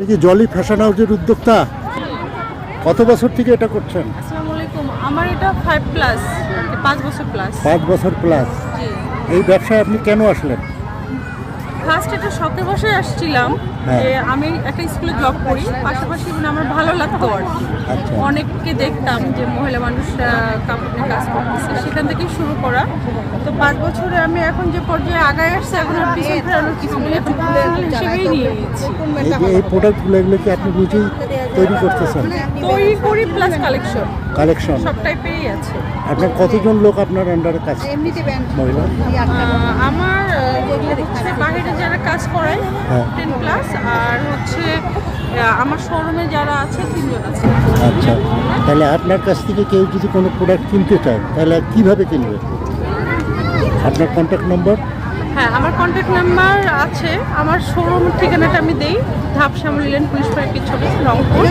কি জলি ফ্যাশন হাউসের উদ্যোক্তা কত বছর থেকে এটা করছেন? আসসালামু আলাইকুম। আমার এটা ফাইভ প্লাস পাঁচ বছর প্লাস পাঁচ বছর প্লাস এই ব্যবসায় আপনি কেন আসলেন? ফার্স্ট এটা শখের বসে আসছিলাম হ্যাঁ। যে আমি একটা স্কুলে জব করি পাশাপাশি মানে আমার ভালো লাগতো আর আচ্ছা। অনেককে দেখতাম যে মহিলা মানুষরা কাপড় নিয়ে কাজ করতেছে সেখান থেকেই শুরু করা। তো পাঁচ বছরে আমি এখন যে পর্যায়ে আগায় আসছে এখন আর পিছন ফেরানোর কিছু নেই। professional হিসেবেই নিয়ে নিয়েছি। এই প্রোডাক্টগুলো এগুলো কি আপনি নিজেই তৈরি করতেছেন? তৈরি করি প্লাস কালেকশন কালেকশন সব টাইপেরই আছে। আপনার কতজন লোক আপনার আন্ডারে কাজ মহিলা? আমার হচ্ছে বাইরে যারা কাজ করায় হ্যাঁ। টেন প্লাস আর হচ্ছে আমার শোরুমে যারা আছে তিনজন আছে। আচ্ছা। তাহলে আপনার কাছ থেকে কেউ যদি কোনো প্রোডাক্ট কিনতে চায় তাহলে কীভাবে কিনবে? আপনার কন্ট্যাক্ট নম্বর হ্যাঁ আমার কন্ট্যাক্ট নাম্বার আছে। আমার শোরুম ঠিকানাটা আমি দেই। ধাপ শ্যামল লেন পুলিশ পাড়ার পিছনে রংপুর।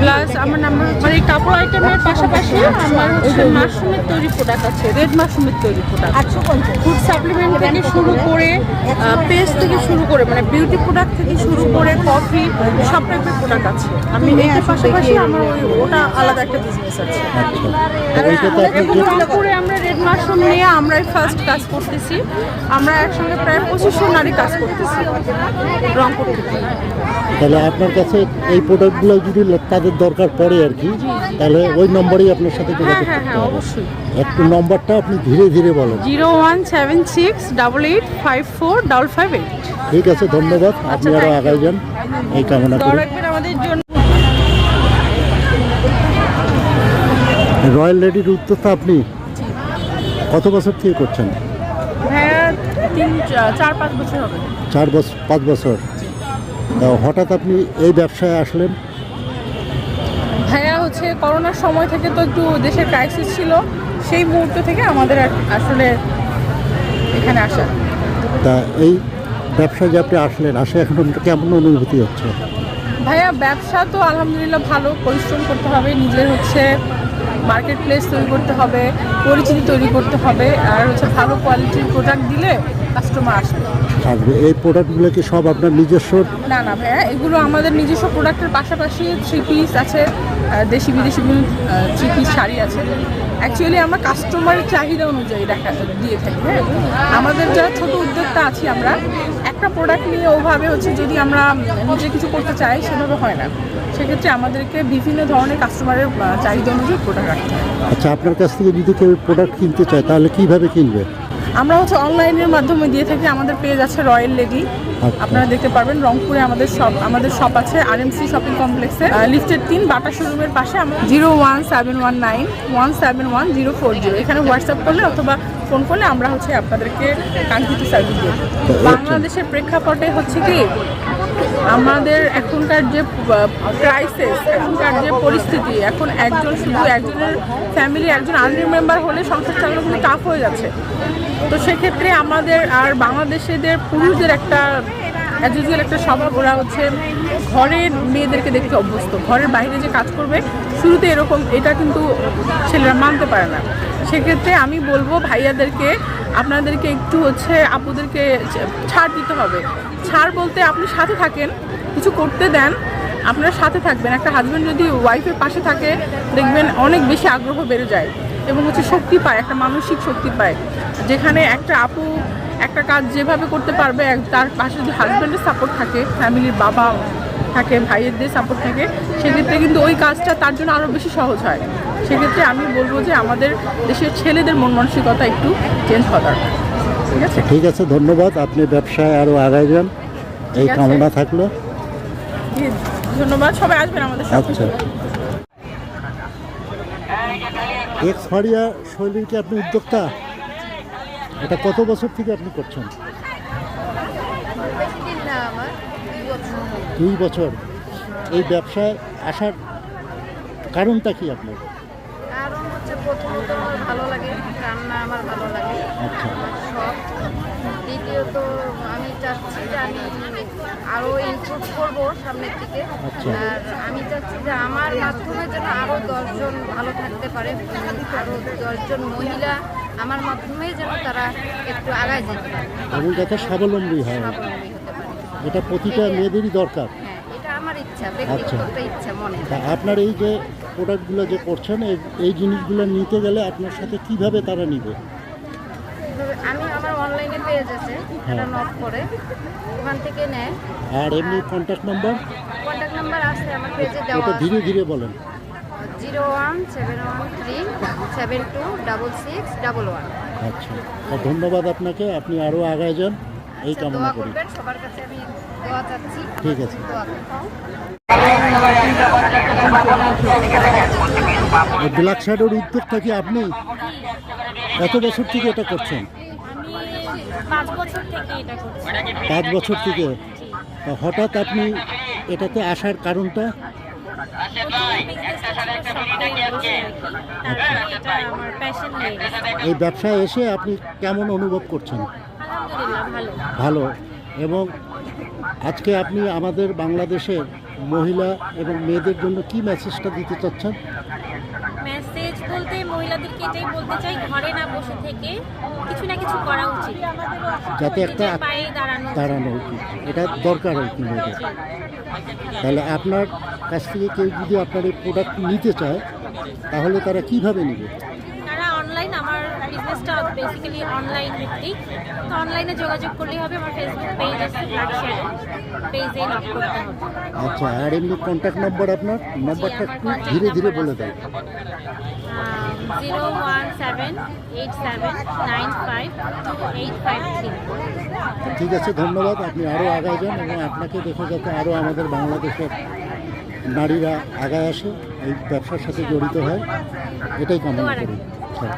প্লাস আমার নাম্বার মানে এই কাপড় আইটেমের পাশাপাশি আমার হচ্ছে মাশরুমের তৈরি প্রোডাক্ট আছে রেড মাশরুমের তৈরি প্রোডাক্ট ফুড সাপ্লিমেন্ট থেকে শুরু করে পেস্ট থেকে শুরু করে মানে বিউটি প্রোডাক্ট থেকে শুরু করে কফি সব টাইপের প্রোডাক্ট আছে। আমি এটার পাশাপাশি আমার ওই ওটা আলাদা একটা বিজনেস আছে। আচ্ছা তো এইটাতে আপনি এবং যে রংপুরে আমরা রেড মাশরুম নিয়ে আমরাই ফার্স্ট কাজ করতেছি। আমরা একসঙ্গে প্রায় পঁচিশশো নারী কাজ করতেছি রংপুর থেকে। তাহলে আপনার কাছে এই প্রোডাক্টগুলো যদি তাদের দরকার পড়ে আর কি তাহলে ওই নম্বরেই আপনার সাথে হ্যাঁ যোগাযোগ হ্যাঁ করতে হ্যাঁ হবে। অবশ্যই। একটু নম্বরটা আপনি ধীরে ধীরে বলেন। Zero one seven six double eight five four double five eight. ঠিক আছে ধন্যবাদ। আপনি আরও. আগাই যান। এই কামনা করি। রয়্যাল লেডির উদ্যোক্তা আপনি কত বছর থেকে করছেন? হ্যাঁ তিন চার পাঁচ বছর হবে। চার বছর পাঁচ বছর। হঠাৎ আপনি এই ব্যবসায় আসলেন? ভাইয়া হচ্ছে করোনার সময় থেকে তো একটু দেশের ক্রাইসিস ছিল সেই মুহূর্ত থেকে আমাদের আসলে এখানে আসা। তা এই ব্যবসায় যে আপনি আসলেন আসে এখন কেমন অনুভূতি হচ্ছে? ভাইয়া ব্যবসা তো আলহামদুলিল্লাহ ভালো পরিশ্রম করতে হবে নিজের হচ্ছে মার্কেট প্লেস তৈরি করতে হবে পরিচিতি তৈরি করতে হবে আর হচ্ছে ভালো কোয়ালিটির প্রোডাক্ট দিলে কাস্টমার আসবে আসবে এই প্রোডাক্টগুলো কি সব আপনার নিজস্ব? না না ভাইয়া এগুলো আমাদের নিজস্ব প্রোডাক্টের পাশাপাশি থ্রি পিস আছে দেশি বিদেশি বিভিন্ন থ্রি পিস শাড়ি আছে। অ্যাকচুয়ালি আমরা কাস্টমারের চাহিদা অনুযায়ী দেখা দিয়ে থাকি হ্যাঁ? আমাদের যারা ছোট উদ্যোক্তা আছি আমরা একটা প্রোডাক্ট নিয়ে ওভাবে হচ্ছে যদি আমরা নিজে কিছু করতে চাই সেভাবে হয় না। সেক্ষেত্রে আমাদেরকে বিভিন্ন ধরনের কাস্টমারের চাহিদা অনুযায়ী প্রোডাক্ট রাখতে হয়। আচ্ছা আপনার কাছ থেকে যদি কেউ প্রোডাক্ট কিনতে চায় তাহলে কীভাবে কিনবে? আমরা হচ্ছে অনলাইনের মাধ্যমে দিয়ে থাকি আমাদের পেজ আছে রয়্যাল লেডি আচ্ছা। আপনারা দেখতে পারবেন রংপুরে আমাদের শপ আমাদের শপ আছে আর আরএমসি শপিং কমপ্লেক্সে লিফটের তিন বাটা শোরুমের পাশে আমরা zero one seven one nine one seven one zero four zero এখানে হোয়াটসঅ্যাপ করলে অথবা ফোন করলে আমরা হচ্ছে আপনাদেরকে কাঙ্ক্ষিত সার্ভিস দিই বাংলাদেশের প্রেক্ষাপটে হচ্ছে কি আমাদের এখনকার যে ক্রাইসিস এখনকার যে পরিস্থিতি, এখন একজন শুধু একজনের ফ্যামিলি একজন আর্মি মেম্বার হলে সংসার চালানো কিন্তু টাফ হয়ে যাচ্ছে। তো সেক্ষেত্রে আমাদের আর বাংলাদেশিদের পুরুষদের একটা অ্যাজ ইউজুয়াল একটা স্বভাব ওরা হচ্ছে ঘরের মেয়েদেরকে দেখতে অভ্যস্ত। ঘরের বাইরে যে কাজ করবে, শুরুতে এরকম, এটা কিন্তু ছেলেরা মানতে পারে না। সেক্ষেত্রে আমি বলব ভাইয়াদেরকে, আপনাদেরকে একটু হচ্ছে আপুদেরকে ছাড় দিতে হবে। ছাড় বলতে আপনি সাথে থাকেন, কিছু করতে দেন, আপনার সাথে থাকবেন। একটা হাজব্যান্ড যদি ওয়াইফের পাশে থাকে, দেখবেন অনেক বেশি আগ্রহ বেড়ে যায় এবং হচ্ছে শক্তি পায়, একটা মানসিক শক্তি পায়। যেখানে একটা আপু একটা কাজ যেভাবে করতে পারবে তার পাশে যদি হাজব্যান্ডের সাপোর্ট থাকে ফ্যামিলির বাবা থাকে ভাইয়েরদের সাপোর্ট থাকে সেক্ষেত্রে কিন্তু ওই কাজটা তার জন্য আরও বেশি সহজ হয়। সেক্ষেত্রে আমি বলব যে আমাদের দেশের ছেলেদের মন মানসিকতা একটু চেঞ্জ হওয়া দরকার। ঠিক আছে? ঠিক আছে ধন্যবাদ। আপনি ব্যবসায় আরও আগাই যান এই কামনা থাকল। ধন্যবাদ। সবাই আসবেন আমাদের আচ্ছা। এক্স ফারিয়া শৈলীর কি আপনি উদ্যোক্তা? এটা কত বছর থেকে আপনি করছেন? দুই বছর। এই ব্যবসায় আসার কারণটা কি আপনার? কারণ হচ্ছে প্রথমত আমার ভালো লাগে রান্না আমার ভালো লাগে আচ্ছা। আমার দ্বিতীয়ত আমি চাচ্ছি যে আমি আরও ইমপ্রুভ করব সামনের দিকে। আচ্ছা। আর আমি চাচ্ছি যে আমার মাধ্যমে যেন আরও দশজন ভালো থাকতে পারে। আরও দশজন মহিলা আমার মাধ্যমে যেন তারা একটু আগায় যেতে পারে। এবং যাতে স্বাবলম্বী হয়। স্বাবলম্বী হতে পারে। এটা প্রতিটা মেয়েদেরই দরকার। হ্যাঁ এটা আমার ইচ্ছা ইচ্ছা ব্যক্তিগত ইচ্ছা মনে তা আপনার এই যে প্রোডাক্টগুলো যে করছেন এই- এই জিনিসগুলো নিতে গেলে আপনার সাথে কীভাবে তারা নিবে? আমি আমার অনলাইনে পেজ আছে এটা নক করে ওখান থেকে নেয়। আর এমনি কন্ট্যাক্ট নাম্বার কন্ট্যাক্ট নাম্বার আছে আমার পেজে দেওয়া এটা ধীরে ধীরে বলেন। Zero one seven one three seven two double six double one. আচ্ছা। ধন্যবাদ আপনাকে। আপনি আরও আগায় যান। এই কামনা দোয়া করি। সবার কাছে আমি দোয়া চাচ্ছি। ঠিক আছে। ব্ল্যাক শ্যাডোর উদ্যোগটা কি আপনি? এত বছর থেকে এটা করছেন? পাঁচ বছর থেকে এটা করছি। পাঁচ বছর থেকে। তা হঠাৎ আপনি এটাতে আসার কারণটা? এই ব্যবসায় এসে আপনি কেমন অনুভব করছেন? ভালো। এবং আজকে আপনি আমাদের বাংলাদেশের মহিলা এবং মেয়েদের জন্য কি মেসেজটা দিতে চাচ্ছেন? বলতে মহিলাদেরকে এটাই বলতে চাই ঘরে না বসে থেকে কিছু না কিছু করা উচিত। যাতে একটা পায়ে দাঁড়ানো উচিত। দাঁড়ানো উচিত। এটা দরকার আর কি মেয়েদের তাহলে আপনার কাছ থেকে কেউ যদি আপনার এই প্রোডাক্ট নিতে চায় তাহলে তারা কীভাবে নেবে? বিজনেসটা বেসিক্যালি অনলাইন ভিত্তিক তো অনলাইনে যোগাযোগ করলেই হবে আমার ফেসবুক পেজ আছে শ্যাডো পেজে নক করতে হবে। আচ্ছা আর এমনি কন্ট্যাক্ট নাম্বার আপনার? নাম্বারটা একটু ধীরে ধীরে বলে দেয় zero one seven eight seven nine five two eight five three ঠিক আছে ধন্যবাদ। আপনি আরও আগায় যান এবং আপনাকে দেখে যাতে আরও আমাদের বাংলাদেশের নারীরা আগায় আসে এই ব্যবসার সাথে জড়িত হয়। এটাই কামনা করি। আচ্ছা